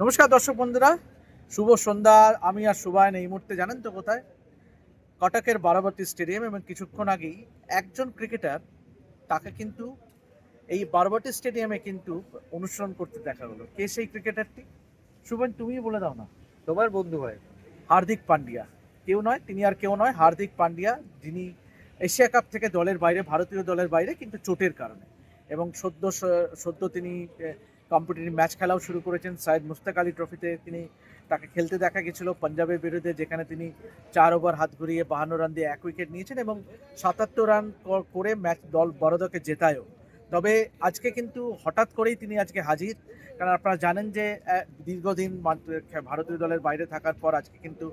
নমস্কার দর্শক বন্ধুরা শুভ সন্ধ্যা। আমি আর সুবায়ন এই মুহূর্তে জানেন তো কোথায়? কটকের বারাবতী স্টেডিয়াম এবং কিছুক্ষণ আগেই একজন ক্রিকেটার তাকে কিন্তু এই বারাবতী স্টেডিয়ামে কিন্তু অনুসরণ করতে দেখা গেলো। কে সেই ক্রিকেটারটি? শুভন তুমিই বলে দাও না। তোমার বন্ধু হয়। হার্দিক পান্ডিয়া। কেউ নয় তিনি আর কেউ নয় হার্দিক পান্ডিয়া যিনি এশিয়া কাপ থেকে দলের বাইরে ভারতীয় দলের বাইরে কিন্তু চোটের কারণে। এবং সদ্য সদ্য তিনি কম্পিটিটিভ ম্যাচ খেলাও শুরু করেছেন সাইদ মুস্তাক আলী ট্রফিতে তিনি তাকে খেলতে দেখা গেছিল পাঞ্জাবের বিরুদ্ধে, যেখানে তিনি চার ওভার হাত ঘুরিয়ে বাহান্ন রান দিয়ে এক উইকেট নিয়েছেন এবং সাতাত্তর রান করে ম্যাচ দল বড়দকে জেতায়ও। তবে আজকে কিন্তু হঠাৎ করেই তিনি আজকে হাজির। কারণ আপনারা জানেন যে দীর্ঘদিন ভারতীয় দলের বাইরে থাকার পর আজকে কিন্তু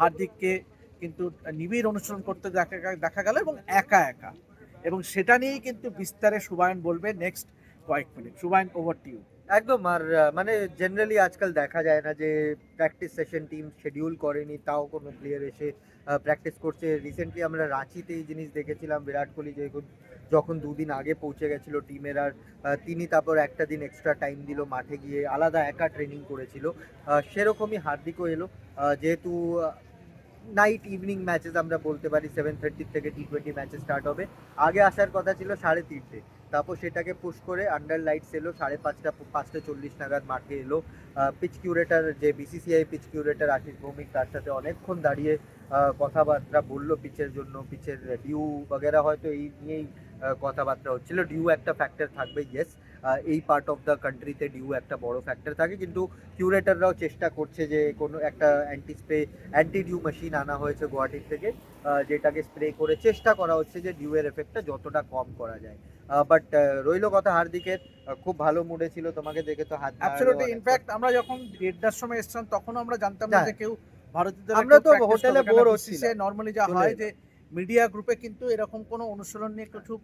হার্দিককে কিন্তু নিবিড় অনুসরণ করতে দেখা দেখা গেল এবং একা একা। এবং সেটা নিয়েই কিন্তু বিস্তারে সুবায়ন বলবে। নেক্সট কয়েক minute. Subayan over to you একদম, আর মানে জেনারেলি আজকাল দেখা যায় না যে প্র্যাকটিস সেশন টিম শিডিউল করেনি, তাও কোনো প্লেয়ার এসে প্র্যাকটিস করছে। রিসেন্টলি আমরা রাঁচিতে এই জিনিস দেখেছিলাম, বিরাট কোহলি যখন যখন দুদিন আগে পৌঁছে গেছিল টিমের আর তিনি তারপর একটা দিন এক্সট্রা টাইম দিল মাঠে গিয়ে, আলাদা একা ট্রেনিং করেছিল। সেরকমই হার্দিকও এলো। যেহেতু নাইট ইভিনিং ম্যাচেস আমরা বলতে পারি সেভেন থার্টি থেকে টি টোয়েন্টি ম্যাচেস স্টার্ট হবে। আগে আসার কথা ছিল সাড়ে তিনটে। তারপর সেটাকে পুশ করে আন্ডার লাইটস এলো, সাড়ে পাঁচটা পাঁচটা চল্লিশ নাগাদ মাঠে এলো। পিচ কিউরেটার যে BCCI pitch curator Ashish Bhowmik তার সাথে অনেকক্ষণ দাঁড়িয়ে কথাবার্তা বলল পিচের জন্য পিচের ডিউ বগেরা হয়তো এই নিয়েই কথাবার্তা হচ্ছিল। ডিউ একটা ফ্যাক্টর থাকবে ইয়েস এই পার্ট অফ দ্য কান্ট্রিতে ডিউ একটা বড় ফ্যাক্টর থাকে কিন্তু কিউরেটাররাও চেষ্টা করছে যে কোনো একটা anti spray anti dew machine আনা হয়েছে গুয়াহাটির থেকে যেটাকে স্প্রে করে চেষ্টা করা হচ্ছে যে ডিউয়ের এফেক্টটা যতটা কম করা যায় বাট রইল কথা হার্দিকের খুব ভালো মুডে ছিল তোমাকে দেখে তো হাত অ্যাবসলিউটলি ইনফ্যাক্ট আমরা যখন দেড়টার সময় এসেছিলাম তখন আমরা জানতাম না। যে কেউ ভারতীয় আমরা তো হোটেলে bore হচ্ছিলাম। নর্মালি যা হয় যে মিডিয়া গ্রুপে কিন্তু এরকম কোনো অনুশীলন নিয়ে কিছু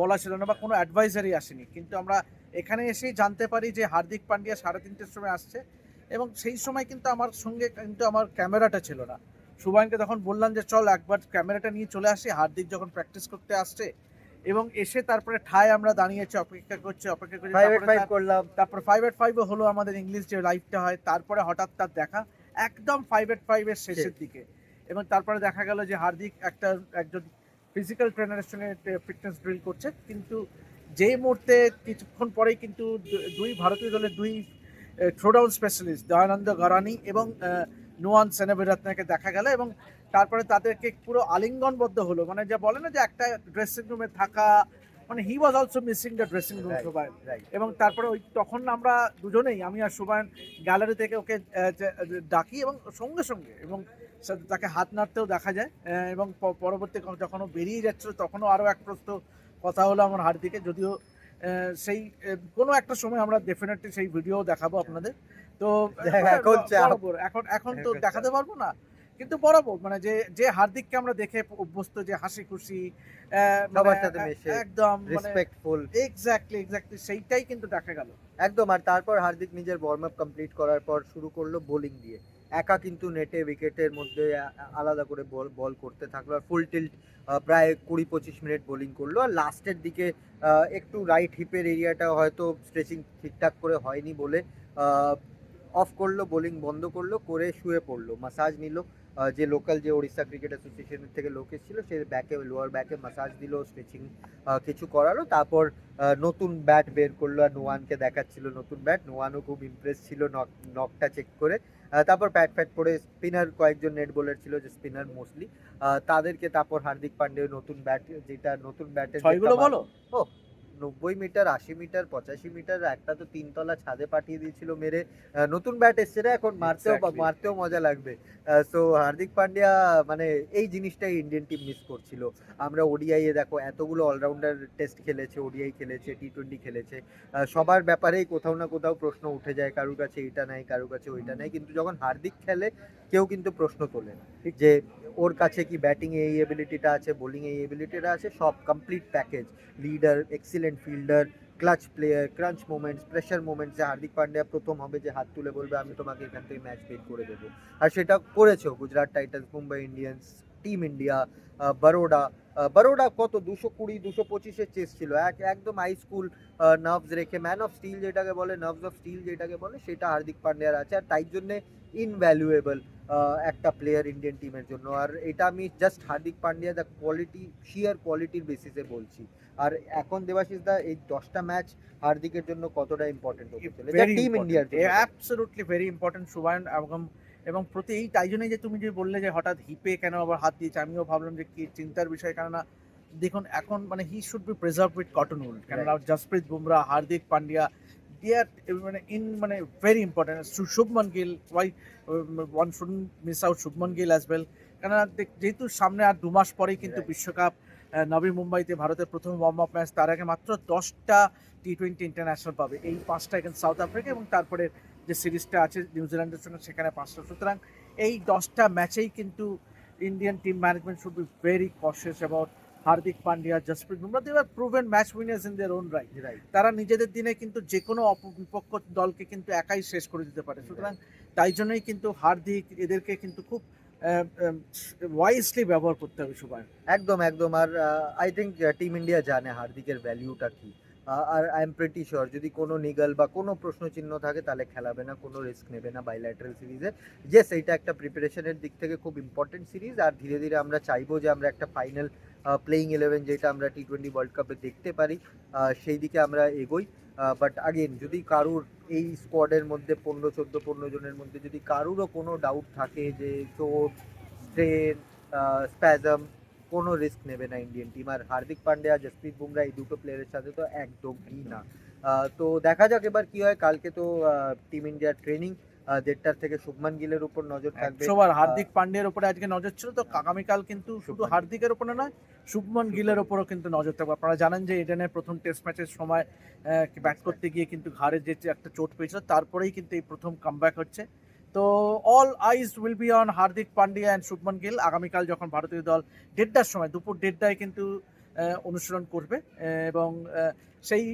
বলা ছিল না বা কোনো অ্যাডভাইজারি আসেনি। কিন্তু আমরা এখানে এসেই জানতে পারি যে হার্দিক পান্ডিয়া সাড়ে তিনটের সময় আসছে এবং সেই সময় কিন্তু আমার সঙ্গে কিন্তু আমার ক্যামেরাটা ছিল না। সুবাইনকে তখন বললাম যে চল একবার ক্যামেরাটা নিয়ে চলে আসি। হার্দিক যখন প্র্যাকটিস করতে আসছে এবং এসে তারপরে ঠায় আমরা দাঁড়িয়েছি অপেক্ষা করছি অপেক্ষা করছি ফাইভ ফাইভ করলাম। তারপর ফাইভ এট ফাইভও হলো আমাদের ইংলিশ যে লাইভটা হয়। তারপরে হঠাৎ তার দেখা একদম ফাইভ এট ফাইভের শেষের দিকে এবং তারপরে দেখা গেল যে হার্দিক একটা একজন ফিজিক্যাল ট্রেনারের সঙ্গে ফিটনেস ড্রিল করছে। কিন্তু যেই মুহূর্তে কিছুক্ষণ পরেই কিন্তু দুই ভারতীয় দলের দুই থ্রোডাউন স্পেশালিস্ট দয়ানন্দ গরানি এবং নোয়ান সেনাবিরাত্নাকে দেখা গেল এবং তারপরে তাদেরকে পুরো আলিঙ্গনবদ্ধ হলো। মানে যা বলে না যে একটা ড্রেসিং রুমে থাকা মানে he was also missing the dressing room right এবং তারপরে ওই তখন আমরা দুজনেই আমি আর সুবায়ন গ্যালারি থেকে ওকে ডাকি এবং সঙ্গে সঙ্গে এবং তাকে হাত নাড়তেও দেখা যায়। এবং পরবর্তী ক- যখন ও বেরিয়ে যাচ্ছিল তখনও আরও এক প্রস্ত কথা হলো আমার হার্দিকে যদিও সেই কোনো একটা সময় আমরা ডেফিনেটলি সেই ভিডিও দেখাবো আপনাদের। তো এখন বরাবর এখন এখন তো দেখাতে পারব না। কিন্তু বরাবর মানে যে যে হার্দিককে আমরা দেখে অভ্যস্ত যে হাসি খুশি মানে সবার সাথে মেশে, একদম রেসপেক্টফুল এক্স্যাক্টলি এক্স্যাক্টলি সেইটাই কিন্তু দেখা গেল। একদম আর তারপর হার্দিক নিজের ওয়ার্ম আপ কমপ্লিট করার পর শুরু করল বোলিং দিয়ে। একা কিন্তু নেটে উইকেটের মধ্যে আলাদা করে বল বল করতে থাকল। আর ফুল টিল্ট প্রায় কুড়ি পঁচিশ মিনিট বোলিং করল। আর লাস্টের দিকে একটু রাইট হিপের এরিয়াটা হয়তো স্ট্রেচিং ঠিকঠাক করে হয়নি বলে অফ করল বোলিং বন্ধ করল, করে শুয়ে পড়ল। মাসাজ নিল যে লোকাল যে ওড়িশা ক্রিকেট অ্যাসোসিয়েশনের থেকে লোক এসেছিল, সে ব্যাকে লোয়ার ব্যাকে মাসাজ দিল স্ট্রেচিং কিছু করালো। তারপর নতুন ব্যাট বের করল। আর নোয়ানকে দেখাচ্ছিল নতুন ব্যাট নোয়ানও খুব ইমপ্রেস ছিল নক নকটা চেক করে। তারপর প্যাট ফ্যাট পরে স্পিনার কয়েকজন নেট বোলার ছিল যে স্পিনার মোস্টলি। তাদেরকে তারপর হার্দিক পান্ডে নতুন ব্যাট যেটা নতুন ব্যাটের বলো? বলো নব্বই মিটার আশি মিটার পঁচাশি মিটার একটা তো তিনতলা ছাদে পাঠিয়ে দিয়েছিল মেরে। নতুন ব্যাট এসছে রে এখন মারতেও মারতেও মজা লাগবে। সো হার্দিক পান্ডিয়া মানে এই জিনিসটাই ইন্ডিয়ান টিম মিস করছিল। আমরা ওডিআই এ দেখো এতগুলো অলরাউন্ডার টেস্ট খেলেছে ওডিআই খেলেছে টি টোয়েন্টি খেলেছে। সবার ব্যাপারেই কোথাও না কোথাও প্রশ্ন উঠে যায় কারুর কাছে এটা নাই কারুর কাছে ওইটা নাই। কিন্তু যখন হার্দিক খেলে কেউ কিন্তু প্রশ্ন তোলে না। যে ওর কাছে কি ব্যাটিং এই এবিলিটিটা আছে বোলিং এই এবিলিটিটা আছে সব complete package leader excellent fielder clutch player crunch moments pressure moments যে হার্দিক পান্ডিয়া প্রথম হবে, যে হাত তুলে বলবে, আমি তোমাকে এখান থেকে ম্যাচ বের করে দেবো। আর সেটা করেছেও Gujarat Titans, Mumbai Indians team India Baroda Baroda কত? দুশো কুড়ি দুশো পঁচিশের চেস ছিল। এক একদম হাই স্কুল নার্ভস রেখে ম্যান অফ স্টিল যেটাকে বলে নার্ভস অফ স্টিল যেটাকে বলে সেটা হার্দিক পান্ডিয়ার আছে। আর তাই জন্যে ইনভ্যালুয়েবল একটা প্লেয়ার ইন্ডিয়ান টিমের জন্য। আর এটা আমি just Hardik Pandya the quality sheer কোয়ালিটির বেসিসে বলছি। আর এখন দেবাশিস দা এই দশটা ম্যাচ হার্দিকের জন্য কতটা ইম্পর্টেন্ট হতে চলেছে? টিম ইন্ডিয়ার অ্যাবসলুটলি ভেরি ইম্পর্টেন্ট সুবায়ন এবং এবং প্রতি এই তাই জন্যই যে তুমি যে বললে যে হঠাৎ হিপে কেন আবার হাত দিয়েছে আমিও ভাবলাম যে কি চিন্তার বিষয় কেননা দেখুন এখন মানে he should be preserve with cotton wool কেননা জাসপ্রীত বুমরা হার্দিক পান্ডিয়া ডিয়ার মানে ইন মানে very important Shubman Gill why one should miss out Shubman Gill as well কেননা দেখ- যেহেতু সামনে আর দু মাস পরেই কিন্তু বিশ্বকাপ নবী মুম্বাইতে ভারতের প্রথম ওয়ার্ম আপ ম্যাচ তার আগে মাত্র দশটা টি টোয়েন্টি ইন্টারন্যাশনাল পাবে এই পাঁচটা এখানে সাউথ আফ্রিকা এবং তারপরে যে সিরিজটা আছে নিউজিল্যান্ডের সঙ্গে সেখানে পাঁচটা। সুতরাং এই দশটা ম্যাচেই কিন্তু Indian team management should be very cautious about Hardik Pandya Jasprit Bumrah. They are proven match winners in their own right right তারা নিজেদের দিনে কিন্তু যে কোনো বিপক্ষ দলকে কিন্তু একাই শেষ করে দিতে পারে। সুতরাং তাই জন্যই কিন্তু হার্দিক এদেরকে কিন্তু খুব ওয়াইসলি ব্যবহার করতে হবে সবাই একদম একদম। আর আই থিঙ্ক টিম ইন্ডিয়া জানে হার্দিকের ভ্যালিউটা কি। আর আই এম প্রিটি শিওর যদি কোনো নিগল বা কোনো প্রশ্ন চিহ্ন থাকে, তাহলে খেলাবে না, কোনো রিস্ক নেবে না বাইল্যাটারাল সিরিজে ইয়েস এইটা একটা প্রিপারেশনের দিক থেকে খুব ইম্পর্টেন্ট সিরিজ আর ধীরে ধীরে আমরা চাইব যে আমরা একটা ফাইনাল প্লেইং ইলেভেন যেটা আমরা টি টোয়েন্টি ওয়ার্ল্ড কাপে দেখতে পারি সেই দিকে আমরা এগোই। বাট আগেন যদি কারুর এই স্কোয়াডের মধ্যে পনেরো, চোদ্দ, পনেরো জনের মধ্যে যদি কারুরও কোনো ডাউট থাকে যে চোট স্ট্রেন স্প্যাজম কোনো রিস্ক নেবে না ইন্ডিয়ান টিম আর হার্দিক পান্ডিয়া জসপ্রীত বুমরা এই দুটো প্লেয়ারের সাথে তো একদমই না। তো দেখা যাক এবার কি হয়। কালকে তো টিম ইন্ডিয়ার ট্রেনিং দেড়টার থেকে শুভমান গিলের উপর নজর থাকবে। একশোবার হার্দিক পান্ডিয়ার উপরে আজকে নজর ছিল তো আগামীকাল কিন্তু শুধু হার্দিকের উপরে নয় শুভমন গিলের উপরও কিন্তু নজর থাকবে। আপনারা জানেন যে এডেনের প্রথম টেস্ট ম্যাচের সময় ব্যাট করতে গিয়ে কিন্তু ঘাড়ে যে যে একটা চোট পেয়েছিল তারপরেই কিন্তু এই প্রথম কামব্যাক হচ্ছে। তো all eyes will be on Hardik Pandya and Shubman Gill আগামীকাল যখন ভারতীয় দল দেড়টার সময়, দুপুর দেড়টায় কিন্তু অনুশীলন করবে। এবং সেই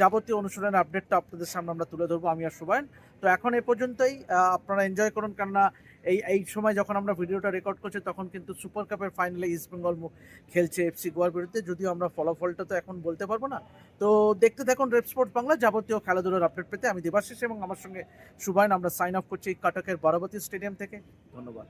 যাবতীয় অনুশীলনের আপডেটটা আপনাদের সামনে আমরা তুলে ধরবো, আমি আর সুবায়ন। তো এখন এ পর্যন্তই। আপনারা এনজয় করুন, কেননা এই এই সময় যখন আমরা ভিডিওটা রেকর্ড করছি, তখন কিন্তু সুপার কাপের ফাইনালে ইস্টবেঙ্গল খেলছে এফসি গোয়ার বিরুদ্ধে। যদিও আমরা ফলাফলটা তো এখন বলতে পারব না। তো দেখতে থাকুন রেপ স্পোর্ট বাংলা যাবতীয় খেলাধুলার আপডেট পেতে আমি দেবাশিস এবং আমার সঙ্গে সুবায়ন। আমরা সাইন অফ করছি কাটকের বারাবতী স্টেডিয়াম থেকে। ধন্যবাদ।